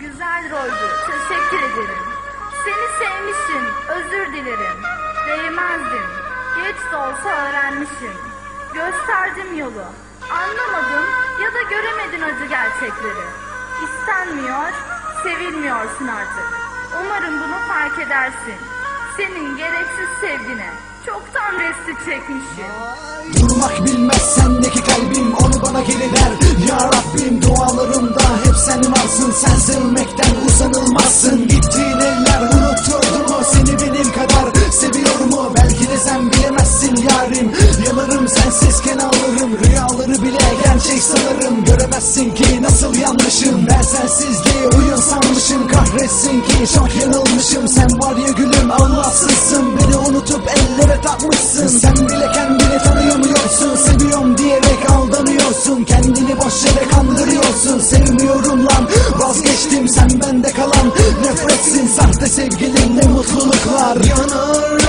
Güzel roydu. Teşekkür ederim. Seni sevmişim. Özür dilerim. Değmezdin. Geç de olsa öğrenmişim. Gösterdim yolu. Anlamadın ya da göremedin acı gerçekleri. İstenmiyor, sevilmiyorsun artık. Umarım bunu fark edersin. Senin gereksiz sevgine çoktan resti çekmişim. Durmak bilmez sendeki kalbim onu bana geri ver varsın Sen sevmekten uzanılmazsın. Gittiğin eller unutturdu mu seni benim kadar Seviyor mu belki de sen bilemezsin yarim. Yanarım sensizken ağlarım. Rüyaları bile gerçek sanırım. Göremezsin ki nasıl yanlışım Ben sensizliği oyun sanmışım. Kahretsin ki çok yanılmışım. Sen var ya gülüm Allahsızsın. Beni unutup ellere takmışsın. Sen bile kendini tanıyamıyorsun. Seviyorum diyerek aldanıyorsun. Kendini boş yere kandırıyorsun Sevmiyorum lan. Vazgeçtim Sen bende kalan. Nefretsin Sahte sevgilinle mutluluklar. Yanar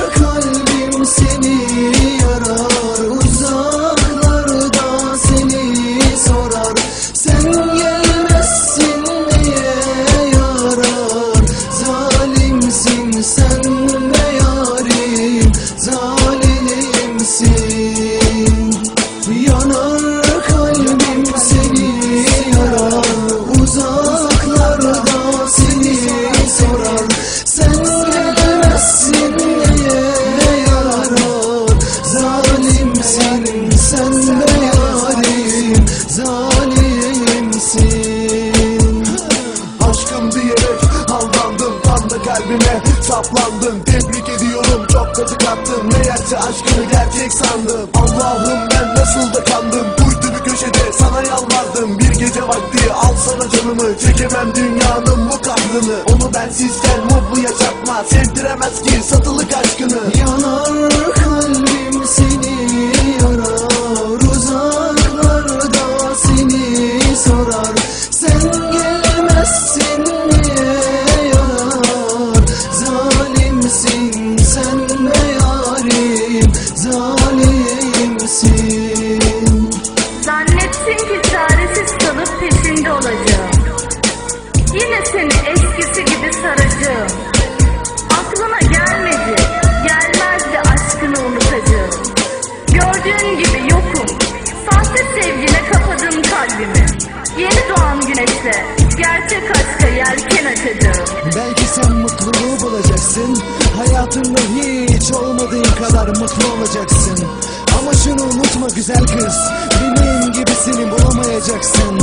saplandım Tebrik ediyorum. Çok katı kattım Meğerse aşkını gerçek sandım. Allah'ım ben nasıl da kandım. Kuytu bir köşede sana yalvardım. Bir gece vakti al sana canımı. Çekemem dünyanın bu kahrını. Onu bensizken mutlu yaşatma Sevdiremez ki satılık aşkını Zalimsin Zannettin ki çaresiz kalıp peşinde olacağım. Yine seni eskisi gibi saracağım. Aklına gelmedi, gelmezdi aşkını unutacağım. Gördüğün gibi yokum, sahte sevgine kapadım kalbimi. Yeni doğan güneşle gerçek aşka yelken açacağım. Belki sen mutluluğu bulacaksın Hayatında kadar mutlu olacaksın. Ama şunu unutma güzel kız Benim gibisini bulamayacaksın.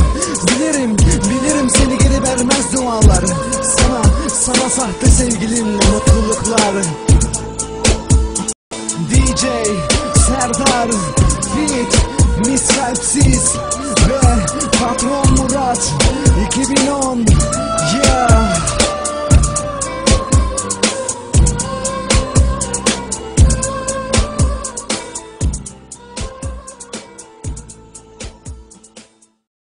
Bilirim, bilirim seni geri vermez dualar. Sana, sana sahte sevgilinle mutluluklar. DJ Serdar Beat Mis Kalpsiz Ve Patron Murat. 2010